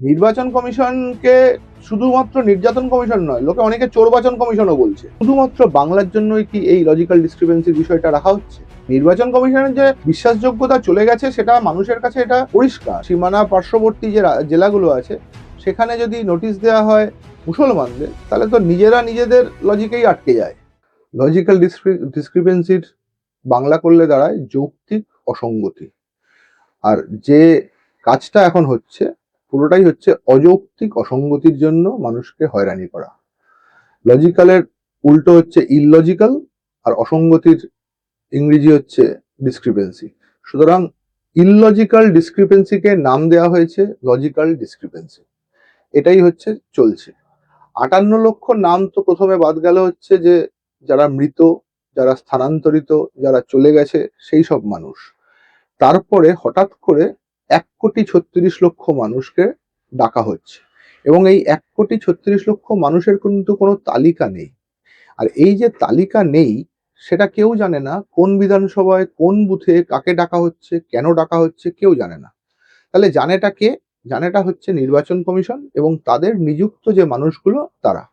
নির্বাচন কমিশনকে শুধুমাত্র নির্যাতন কমিশন নয়, লোকে অনেকে চোরবাচন কমিশনও বলছে। শুধুমাত্র বাংলার জন্যই কি এই লজিক্যাল ডিসক্রিপেন্সির বিষয়টা রাখা হচ্ছে? নির্বাচন কমিশনের যে বিশ্বাসযোগ্যতা চলে গেছে, সেটা মানুষের কাছে এটা পরিষ্কার। সীমানা পার্শ্ববর্তী যে জেলাগুলো আছে, সেখানে যদি নোটিশ দেওয়া হয় মুসলমানদের, তাহলে তো নিজেরা নিজেদের লজিকেই আটকে যায়। লজিক্যাল ডিসক্রিপেন্সির বাংলা করলে দাঁড়ায় যৌক্তিক অসঙ্গতি। আর যে কাজটা এখন হচ্ছে পুরোটাই হচ্ছে অযৌক্তিক অসঙ্গতির জন্য মানুষকে হয়রানি করা। লজিক্যালের উল্টো হচ্ছে ইললজিক্যাল আর অসঙ্গতির ইংরেজি হচ্ছে ডিসক্রিপেন্সি সুতরাং ইললজিক্যাল ডিসক্রিপেন্সিকে নাম দেওয়া হয়েছে লজিক্যাল ডিসক্রিপেন্সি এটাই হচ্ছে চলছে। আটান্ন লক্ষ নাম তো প্রথমে বাদ গেল হচ্ছে যে যারা মৃত, যারা স্থানান্তরিত, যারা চলে গেছে, সেই সব মানুষ। তারপরে হঠাৎ করে এক কোটি ছত্রিশ লক্ষ মানুষকে ডাকা হচ্ছে। এবং এই এক কোটি ছত্রিশ লক্ষ মানুষের কিন্তু কোনো তালিকা নেই। আর এই যে তালিকা নেই, সেটা কেউ জানে না কোন বিধানসভায়, কোন বুথে কাকে ডাকা হচ্ছে, কেন ডাকা হচ্ছে, কেউ জানে না। তাহলে জানেটা কে? জানেটা হচ্ছে নির্বাচন কমিশন এবং তাদের নিযুক্ত যে মানুষগুলো, তারা।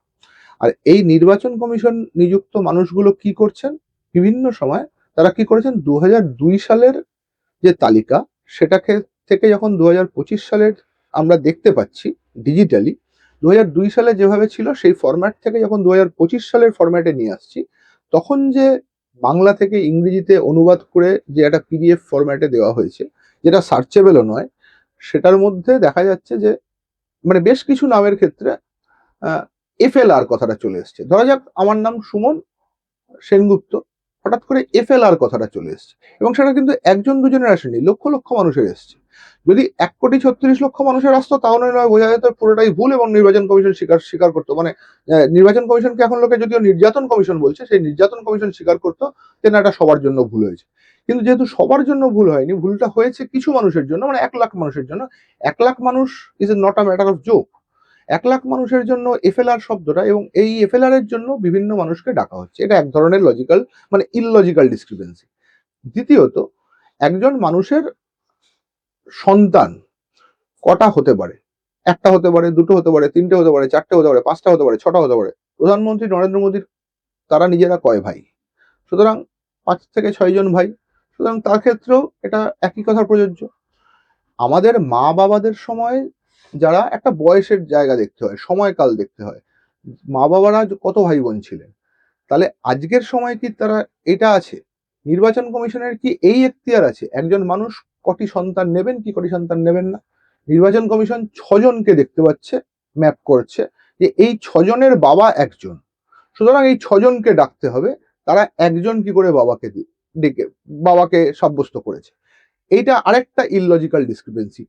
আর এই নির্বাচন কমিশন নিযুক্ত মানুষগুলো কি করছেন? বিভিন্ন সময় তারা কি করেছেন? দু সালের যে তালিকা, সেটাকে থেকে যখন দু হাজার পঁচিশ সালের আমরা দেখতে পাচ্ছি ডিজিটালি দু দুই সালে যেভাবে ছিল সেই ফরম্যাট থেকে যখন দু হাজার পঁচিশ সালের ফরম্যাটে নিয়ে আসছি, তখন যে বাংলা থেকে ইংরেজিতে অনুবাদ করে যে একটা পিডিএফ ফরম্যাটে দেওয়া হয়েছে, যেটা সার্চেবেলও নয়, সেটার মধ্যে দেখা যাচ্ছে যে মানে বেশ কিছু নামের ক্ষেত্রে এফ এল আর কথাটা চলে এসছে। ধরা যাক আমার নাম সুমন সেনগুপ্ত, হঠাৎ করে এফ এল আর কথাটা চলে এসছে। এবং সেটা কিন্তু একজন দুজনের আসেনি, লক্ষ লক্ষ মানুষের এসছে। যদি এক কোটি ছত্রিশ লক্ষ মানুষের আসতো তাহলে নয় বোঝা যেত পুরোটাই ভুল এবং নির্বাচন কমিশন স্বীকার স্বীকার করতো। মানে নির্বাচন কমিশনকে এখন লোকে যদিও নির্যাতন কমিশন বলছে, সেই নির্যাতন কমিশন স্বীকার করতো, যে না, এটা সবার জন্য ভুল হয়েছে। কিন্তু যেহেতু সবার জন্য ভুল হয়নি, ভুলটা হয়েছে কিছু মানুষের জন্য মানে এক লাখ মানুষের জন্য। এক লাখ মানুষ is not a matter of joke এক লাখ মানুষের জন্য এফএলআর শব্দটা এবং এই এফএলআর এর জন্য বিভিন্ন মানুষকে ডাকা হচ্ছে। এটা এক ধরনের লজিক্যাল মানে ইললজিক্যাল ডিসক্রিপেন্সি দ্বিতীয়ত, একজন মানুষের সন্তান কটা হতে পারে? একটা হতে পারে, দুটো হতে পারে, তিনটে হতে পারে, চারটে হতে পারে, পাঁচটা হতে পারে, ছটা হতে পারে। প্রধানমন্ত্রী নরেন্দ্র মোদীর, তারা নিজেরা কয় ভাই? সুতরাং পাঁচ থেকে ছয়জন ভাই। সুতরাং তার ক্ষেত্রেও এটা একই কথা প্রযোজ্য। আমাদের মা বাবাদের সময় যারা একটা বয়সের জায়গা দেখতে হয়, সময়কাল দেখতে হয়, মা বাবারা কত ভাই বোন ছিলেন? তাহলে আজকের সময় কি তারা এটা আছে? নির্বাচন কমিশনের কি এই এখতিয়ার আছে? একজন মানুষ কটি সন্তান নেবেন, কি কটি সন্তান নেবেন না? নির্বাচন কমিশন ছজনকে দেখতে পাচ্ছে, ম্যাপ করছে যে এই ছজনের বাবা একজন। সুতরাং এই ছজনকে ডাকতে হবে, তারা একজন কি করে বাবাকে ডেকে, বাবাকে সাব্যস্ত করেছে। এইটা আরেকটা ইললজিক্যাল ডিসক্রিপেন্সি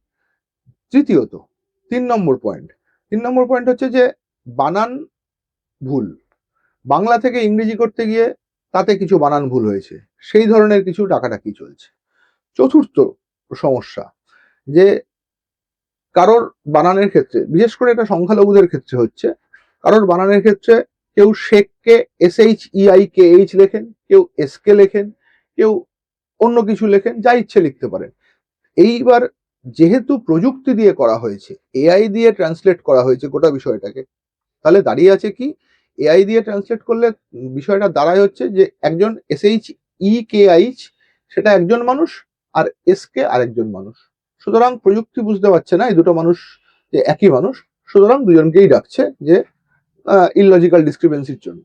তৃতীয়ত, তিন নম্বর পয়েন্ট তিন নম্বর পয়েন্ট হচ্ছে যে বানান ভুল। বাংলা থেকে ইংরেজি করতে গিয়ে তাতে কিছু বানান ভুল হয়েছে। সেই ধরনের কিছু ডাকাডাকি চলছে। চতুর্থ সমস্যা। যে কারোর বানানের ক্ষেত্রে, বিশেষ করে এটা সংখ্যালঘুদের ক্ষেত্রে হচ্ছে, কারোর বানানের ক্ষেত্রে কেউ শেখকে S H E I K H লেখেন, কেউ এস কে লেখেন, কেউ অন্য কিছু লেখেন, যা ইচ্ছে লিখতে পারেন। এইবার যেহেতু প্রযুক্তি দিয়ে করা হয়েছে এআই দিয়ে ট্রান্সলেট করা হয়েছে গোটা বিষয়টাকে, তাহলে দাঁড়িয়ে আছে কি? এআই দিয়ে ট্রান্সলেট করলে বিষয়টা দাঁড়ায় হচ্ছে যে একজন S H E K H সেটা একজন মানুষ আর এস কে আরেকজন মানুষ। সুতরাং প্রযুক্তি বুঝতে পারছে না, এই দুটো মানুষ যে একই মানুষ, সুতরাং দুজনকেই ডাকছে যে ইললজিক্যাল ডিসক্রিপেন্সির জন্য।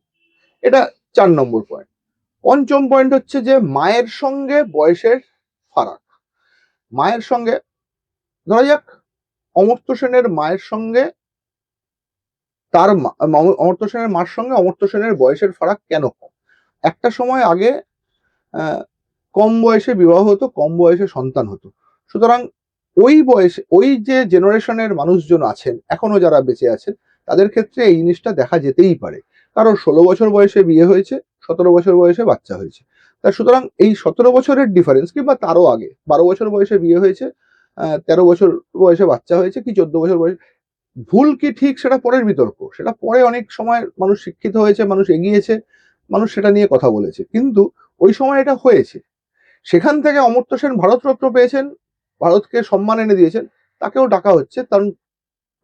এটা চার নম্বর পয়েন্ট পঞ্চম পয়েন্ট হচ্ছে যে, মায়ের সঙ্গে বয়সের ফারাক। মায়ের সঙ্গে, ধরা যাক, অমর্ত্য সেনের মায়ের সঙ্গে তার অমর্ত্য সেনের মার সঙ্গে অমর্ত্য সেনের বয়সের ফারাক কেন কম? একটা সময় আগে কম বয়সে বিবাহ হতো, কম বয়সে সন্তান হতো। সুতরাং ওই বয়সে, ওই যে জেনারেশনের মানুষজন আছেন, এখনও যারা বেঁচে আছেন, তাদের ক্ষেত্রে এই জিনিসটা দেখা যেতেই পারে। কারণ ষোলো বছর বয়সে বিয়ে হয়েছে, সতেরো বছর বয়সে বাচ্চা হয়েছে। তা সুতরাং এই সতেরো বছরের ডিফারেন্স কিংবা তারও আগে? বারো বছর বয়সে বিয়ে হয়েছে তেরো বছর বয়সে বাচ্চা হয়েছে কি, চোদ্দ বছর বয়সে? ভুল কি ঠিক সেটা পরের বিতর্ক। সেটা পরে অনেক সময় মানুষ শিক্ষিত হয়েছে, মানুষ এগিয়েছে, মানুষ সেটা নিয়ে কথা বলেছে। কিন্তু ওই সময় এটা হয়েছে। সেখান থেকে অমর্ত্য সেন ভারতরত্ন পেয়েছেন, ভারতকে সম্মান এনে দিয়েছেন, তাকেও ডাকা হচ্ছে, কারণ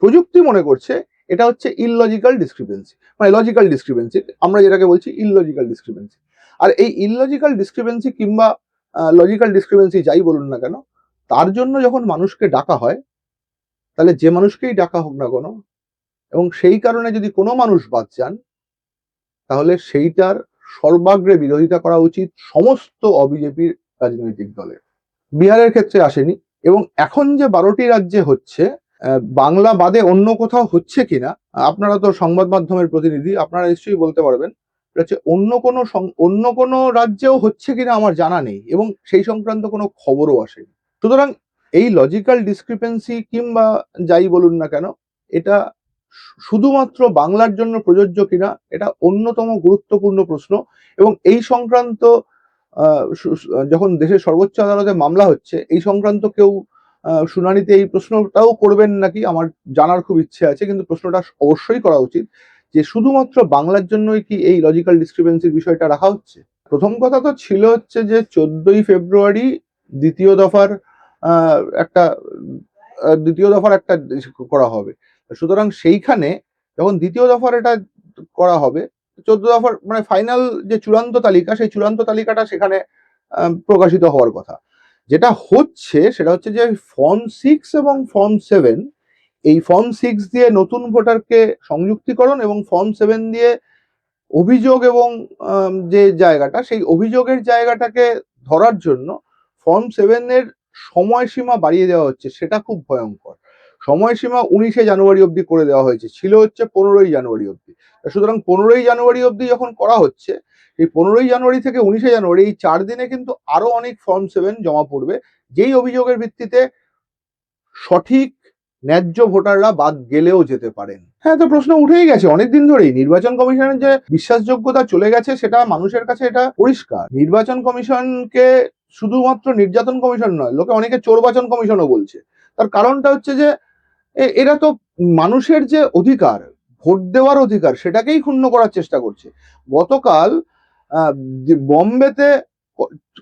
প্রযুক্তি মনে করছে এটা হচ্ছে ইললজিক্যাল ডিসক্রিপেন্সি মানে লজিক্যাল ডিসক্রিপেন্সি আমরা যেটাকে বলছি ইললজিক্যাল ডিসক্রিপেন্সি আর এই ইললজিক্যাল ডিসক্রিপেন্সি কিংবা লজিক্যাল ডিসক্রিপেন্সি যাই বলুন না কেন, তার জন্য যখন মানুষকে ডাকা হয়, তাহলে যে মানুষকেই ডাকা হোক না কোনো, এবং সেই কারণে যদি কোনো মানুষ বাদ যান, তাহলে সেইটার সর্বাগ্রে বিরোধিতা করা উচিত, সমস্ত অবিজেপির রাজনৈতিক দলের। বিহারের ক্ষেত্রে আসেনি এবং এখন যে বারোটি রাজ্যে হচ্ছে বাংলা বাদে অন্য কোথাও হচ্ছে কিনা, আপনারা তো সংবাদ মাধ্যমের প্রতিনিধি, আপনারা নিশ্চয়ই বলতে পারবেন। হচ্ছে অন্য কোনো অন্য কোনো রাজ্যেও হচ্ছে কিনা আমার জানা নেই এবং সেই সংক্রান্ত কোনো খবরও আসেনি। সুতরাং এই লজিক্যাল ডিসক্রিপেন্সি কিংবা যাই বলুন না কেন, এটা শুধুমাত্র বাংলার জন্য প্রযোজ্য কিনা, এটা অন্যতম গুরুত্বপূর্ণ প্রশ্ন এবং এই সংক্রান্ত যখন দেশের সর্বোচ্চ আদালতে মামলা হচ্ছে, এই সংক্রান্ত কেউ শুনানিতে এই প্রশ্নটাও করবেন নাকি? আমার জানার খুব ইচ্ছে আছে, কিন্তু প্রশ্নটা অবশ্যই করা উচিত যে শুধুমাত্র বাংলার জন্যই কি এই লজিক্যাল ডিসক্রিপেন্সির বিষয়টা রাখা হচ্ছে? প্রথম কথা তো ছিল হচ্ছে যে চোদ্দই ফেব্রুয়ারি দ্বিতীয় দফার একটা দ্বিতীয় দফার একটা করা হবে। সুতরাং সেইখানে যখন দ্বিতীয় দফার এটা করা হবে চোদ্দ দফার মানে ফাইনাল যে চূড়ান্ত তালিকা, সেই চূড়ান্ত তালিকাটা সেখানে প্রকাশিত হওয়ার কথা। যেটা হচ্ছে সেটা হচ্ছে যে ফর্ম সিক্স এবং ফর্ম সেভেন এই ফর্ম সিক্স দিয়ে নতুন ভোটারকে সংযুক্তিকরণ এবং ফর্ম সেভেন দিয়ে অভিযোগ এবং যে জায়গাটা, সেই অভিযোগের জায়গাটাকে ধরার জন্য ফর্ম সেভেনের সময়সীমা বাড়িয়ে দেওয়া হচ্ছে, সেটা খুব ভয়ঙ্কর। সময়সীমা উনিশে জানুয়ারি অবধি করে দেওয়া হয়েছে, ছিল হচ্ছে পনেরোই জানুয়ারি অবধি। সুতরাং পনেরোই জানুয়ারি অবধি যখন করা হচ্ছে, এই পনেরোই জানুয়ারি থেকে উনিশে জানুয়ারি, এই চার দিনে কিন্তু আরও অনেক ফর্ম সেভেন জমা পড়বে, যেই অভিযোগের ভিত্তিতে সঠিক ন্যায্য ভোটাররা বাদ গেলেও যেতে পারেন। হ্যাঁ তো প্রশ্ন উঠেই গেছে, অনেকদিন ধরেই নির্বাচন কমিশনের যে বিশ্বাসযোগ্যতা চলে গেছে, সেটা মানুষের কাছে এটা পরিষ্কার। নির্বাচন কমিশনকে শুধুমাত্র নির্যাতন কমিশন নয়, লোকে অনেকে চোরবাচন কমিশনও বলছে। তার কারণটা হচ্ছে যে এরা তো মানুষের যে অধিকার, ভোট দেওয়ার অধিকার, সেটাকেই ক্ষুণ্ণ করার চেষ্টা করছে। গতকাল বম্বেতে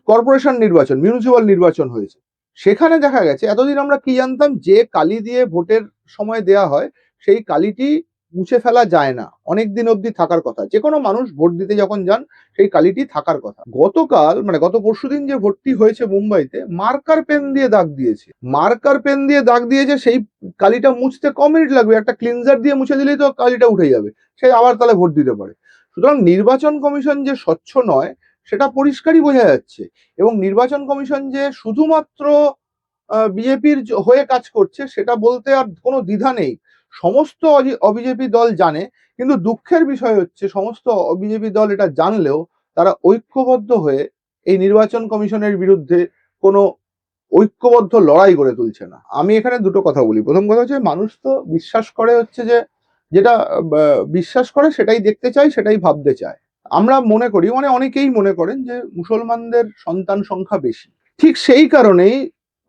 কর্পোরেশন নির্বাচন মিউনিসিপাল নির্বাচন হয়েছে। সেখানে দেখা গেছে, এতদিন আমরা কি জানতাম যে কালি দিয়ে ভোটের সময় দেয়া হয়, সেই কালিটি মুছে ফেলা যায় না। অনেক দিন অবধি থাকার কথা। যে কোনো মানুষ ভোট দিতে যখন যান, সেই কালিটি থাকার কথা। গতকাল মানে গত পরশুদিন যে ভোটটি হয়েছে মুম্বাইতে, মার্কার পেন দিয়ে দাগ দিয়েছে। মার্কার পেন দিয়ে দাগ দিয়েছে, সেই কালিটা মুছতে ক মিনিট লাগবে? একটা ক্লিনজার দিয়ে মুছে দিলেই তো কালিটা উঠে যাবে। সে আবার তাহলে ভোট দিতে পারে। সুতরাং নির্বাচন কমিশন যে স্বচ্ছ নয়, সেটা পরিষ্কারই বোঝা যাচ্ছে। এবং নির্বাচন কমিশন যে শুধুমাত্র বিজেপির হয়ে কাজ করছে, সেটা বলতে আর কোনো দ্বিধা নেই। সমস্ত অবিজেপি দল জানে, কিন্তু দুঃখের বিষয় হচ্ছে সমস্ত অবিজেপি দল এটা জানলেও তারা ঐক্যবদ্ধ হয়ে এই নির্বাচন কমিশনের বিরুদ্ধে কোনো ঐক্যবদ্ধ লড়াই গড়ে তুলছে না। আমি এখানে দুটো কথা বলি। প্রথম কথা হচ্ছে, মানুষ তো বিশ্বাস করে হচ্ছে যে, যেটা বিশ্বাস করে সেটাই দেখতে চায়, সেটাই ভাবতে চায়। আমরা মনে করি মানে অনেকেই মনে করেন যে, মুসলমানদের সন্তান সংখ্যা বেশি। ঠিক সেই কারণেই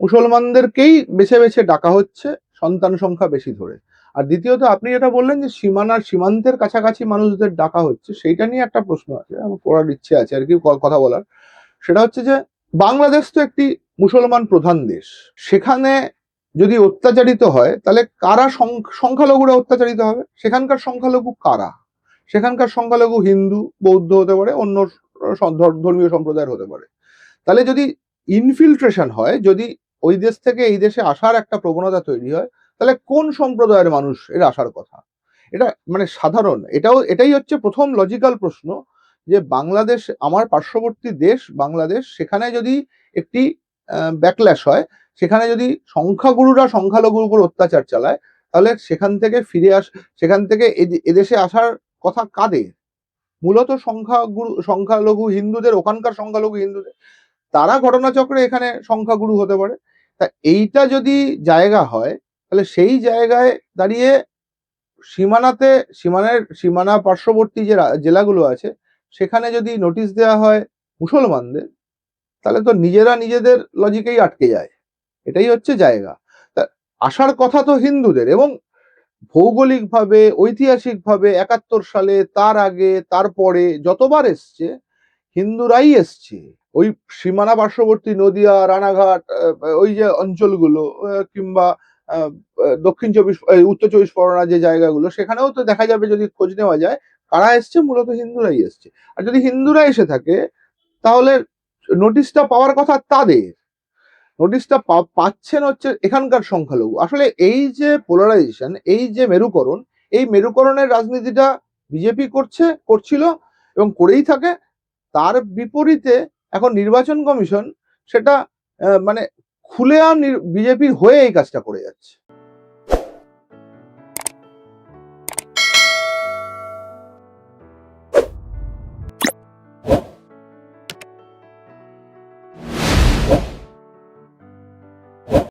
মুসলমানদেরকেই বেছে বেছে ডাকা হচ্ছে সন্তান সংখ্যা বেশি ধরে। আর দ্বিতীয়ত আপনি যেটা বললেন যে সীমানার, সীমান্তের কাছাকাছি মানুষদের ডাকা হচ্ছে, সেইটা নিয়ে একটা প্রশ্ন আছে, আমার পড়ার ইচ্ছে আছে আর কি কথা বলার। সেটা হচ্ছে যে বাংলাদেশ তো একটি মুসলমান প্রধান দেশ। সেখানে যদি অত্যাচারিত হয়, তাহলে কারা সংখ্যালঘুরা অত্যাচারিত হবে? সেখানকার সংখ্যালঘু কারা? সেখানকার সংখ্যালঘু হিন্দু, বৌদ্ধ হতে পারে, অন্য ধর্মীয় সম্প্রদায়ের হতে পারে। তাহলে যদি ইনফিল্ট্রেশন হয়, যদি ওই দেশ থেকে এই দেশে আসার একটা প্রবণতা তৈরি হয় তাহলে কোন সম্প্রদায়ের মানুষ এর আসার কথা? এটা মানে সাধারণ, এটাও, এটাই হচ্ছে প্রথম লজিক্যাল প্রশ্ন যে বাংলাদেশ, আমার পার্শ্ববর্তী দেশ বাংলাদেশ, সেখানে যদি একটি ব্যাকল্যাশ হয়, সেখানে যদি সংখ্যাগুরুরা সংখ্যালঘুর উপর অত্যাচার চালায়, তাহলে সেখান থেকে ফিরে আস, সেখান থেকে এদে- এদেশে আসার কথা কাদের? মূলত সংখ্যাগুরু, সংখ্যালঘু হিন্দুদের, ওখানকার সংখ্যালঘু হিন্দুদের। তারা ঘটনাচক্রে এখানে সংখ্যাগুরু হতে পারে। তা এইটা যদি জায়গা হয় তাহলে সেই জায়গায় দাঁড়িয়ে সীমানাতে, সীমানের সীমানা পার্শ্ববর্তী যে জেলাগুলো আছে, সেখানে যদি নোটিশ দেওয়া হয় মুসলমানদের, তাহলে তো নিজেরা নিজেদের লজিকেই আটকে যায়। এটাই হচ্ছে জায়গা। আসার কথা তো হিন্দুদের এবং ভৌগোলিকভাবে, ঐতিহাসিকভাবে একাত্তর সালে, তার আগে, তারপরে যতবার এসছে, হিন্দুরাই এসছে। ওই সীমানা পার্শ্ববর্তী নদিয়া, রানাঘাট ওই যে অঞ্চলগুলো কিংবা দক্ষিণ চব্বিশ উত্তর চব্বিশ পরগনা যে জায়গাগুলো, সেখানেও তো দেখা যাবে যদি খোঁজ নেওয়া যায়, কারা এসছে? মূলত হিন্দুরাই এসছে। আর যদি হিন্দুরা এসে থাকে, তাহলে নোটিশটা পাওয়ার কথা তাদের। নোটিশটা পাচ্ছেন হচ্ছে এখানকার সংখ্যালঘু। আসলে এই যে পোলারাইজেশন এই যে মেরুকরণ, এই মেরুকরণের রাজনীতিটা বিজেপি করছে, করছিল এবং করেই থাকে। তার বিপরীতে এখন নির্বাচন কমিশন সেটা মানে খুলে বিজেপির হয়ে এই কাজটা করে যাচ্ছে।